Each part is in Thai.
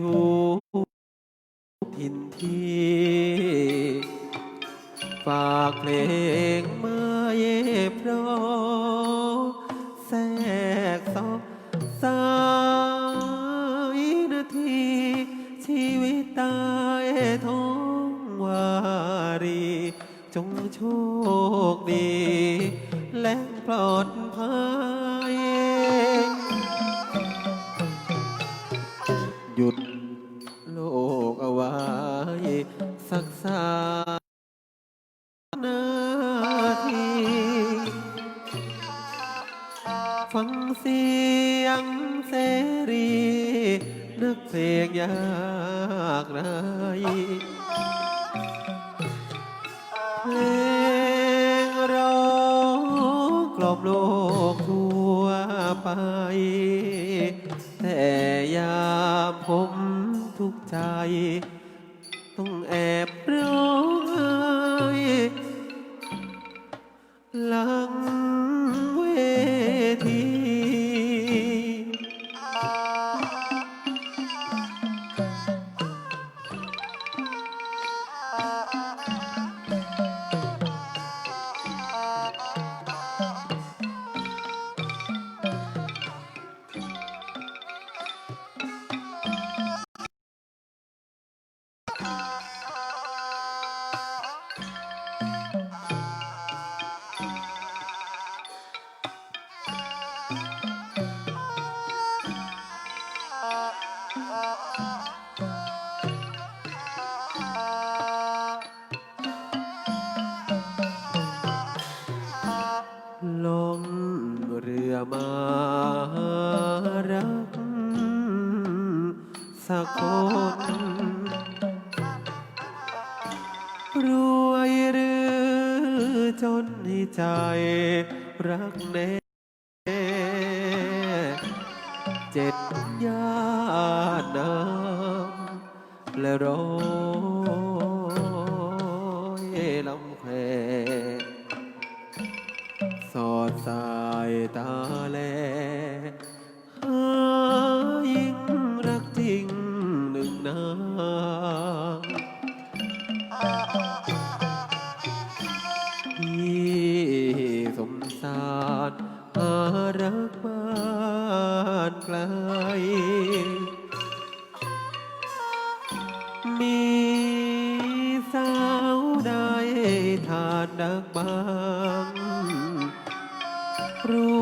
ทุกทินที่ ฝากเพลง เพลงยากไรเพลงร้องกล่อมโลกทั่วไป แต่ยาผมทุกใจ ใจรักเน่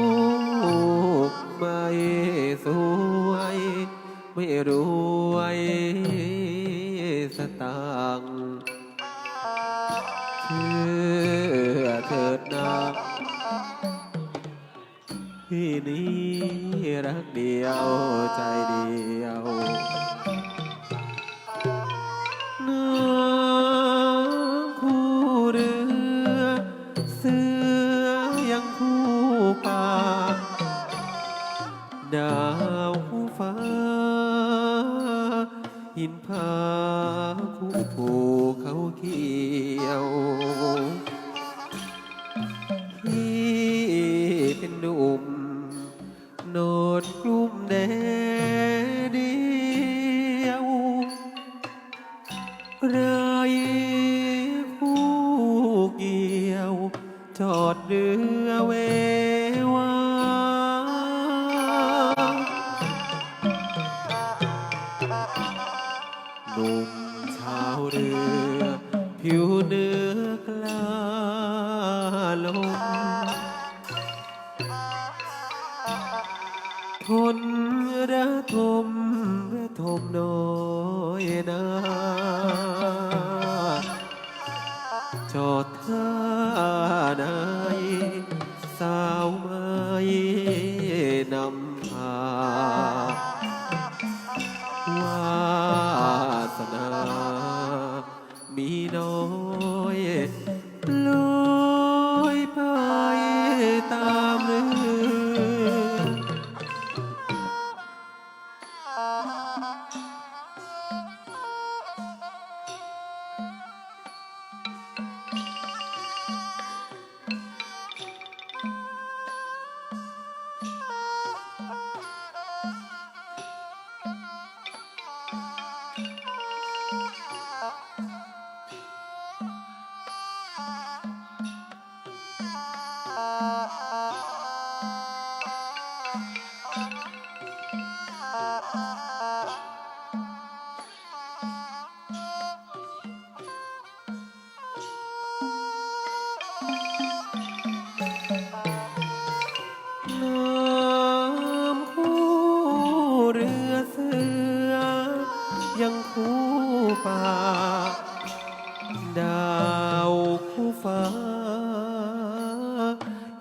ูปไม่สวย ไม่รู้ คู่เกี่ยว จอดเรือเววานุ่มชาวเรือ ผิวเนื้อกลาลมทนระทมระทมน้อยนา 晓得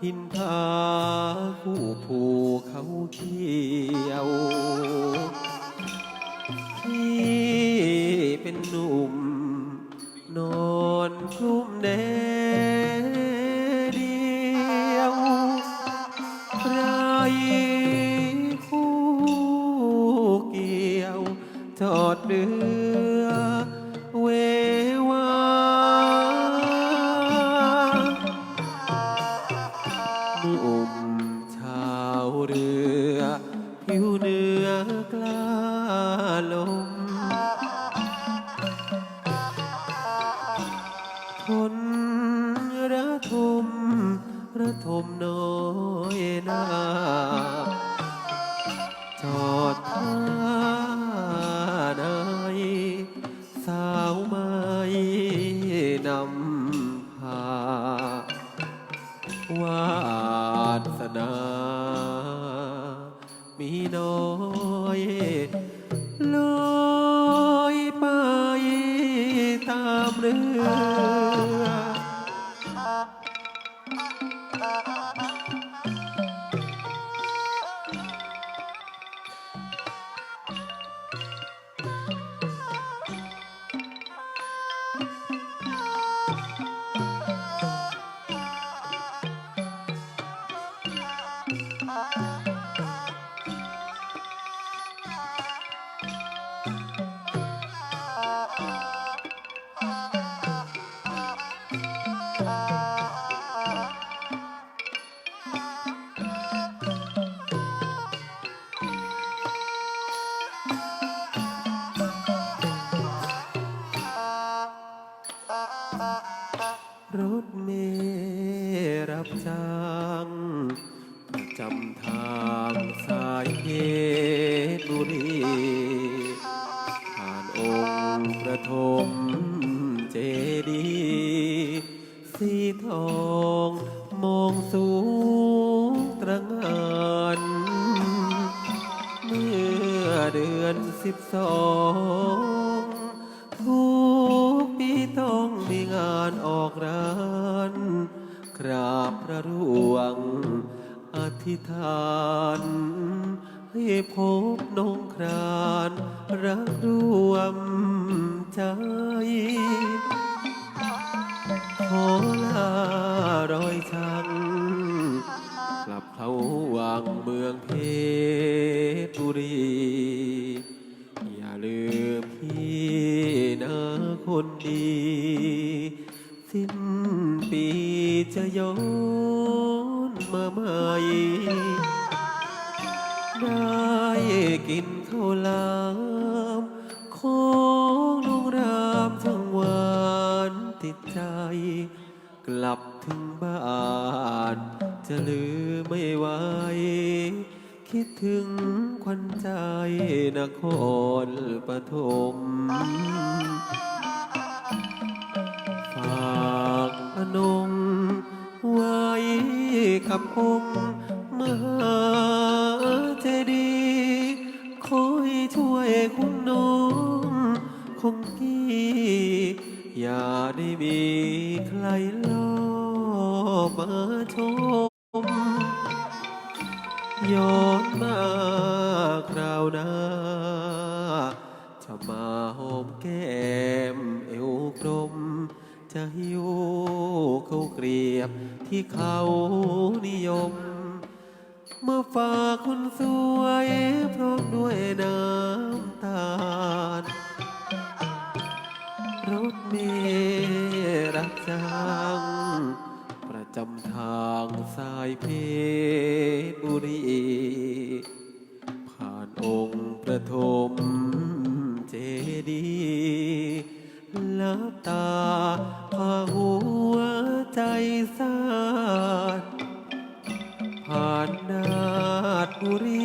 หินผาคู่ภูเขาเขียวที่เป็นหนุ่ม นอนคลุมแนเดียวไรคู่เกี่ยว จอดเรือเว อดท่า เจดีย์สีทองมองสูงตระหงานเมื่อเดือนสิบสองทุกปีต้องมีงานออกร้านกราบพระร่วงอธิษฐานให้พบนงครานรักรวม ใจ ขอลารอยชังกลับเขาวังเมืองเพชรบุรี อย่าลืมพี่นะคนดี สิ้นปีจะย้อนมาใหม่ได้กินข้าวลามขอ ใจ กลับถึงบ้านจะลืมไม่ไหวคิดถึงควันใจนครปฐมฝากอนงไว้กับองค์มหาเจดีย์คอยช่วยคุณน้องคงกี้ อย่าได้มีใครลอบมาชมย้อนมาคราวหน้า จะมาหอมแก้มเอวกลม จะหิวเขาเกลียบที่เขานิยม เมื่อฝากคนสวยพร้อมด้วยน้ำตาล เมรับจ้างประจำทางสายเพชรบุรี ผ่านองค์ประทมเจดีย์ลับตาพาหัวใจสาดผ่านนาดบุรี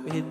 เหลือบเห็น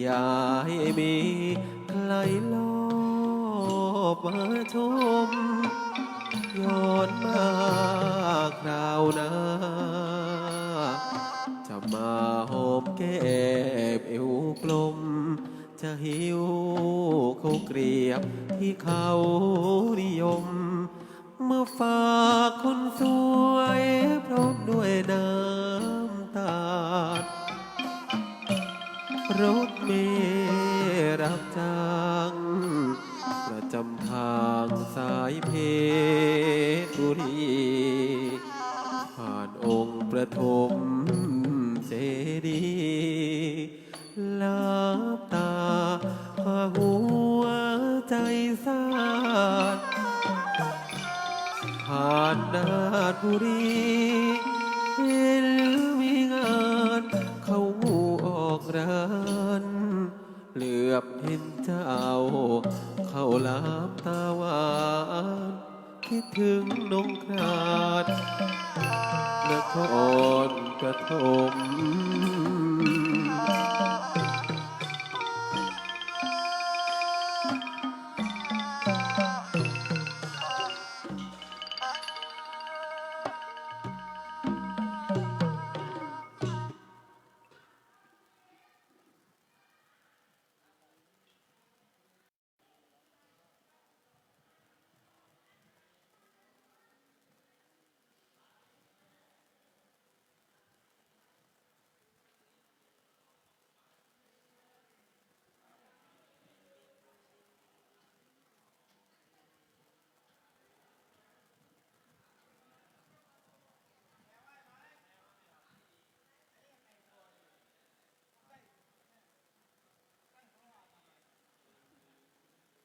อย่าให้มีใครลอบมาชมย้อนมาคราวหน้า จะมาหอมแก้มเอวกลม จะหิวเขาเกลียบที่เขานิยม เมาฝากคนสวยพร้อมด้วยน้ำตา รถ เมรับจ้างประจำทางสายเพชรบุรี ผ่านองค์ประถมเจดีย์ลับตาพาหัวใจสาดผ่านนาดบุรี ถึงนงคราดนครปฐม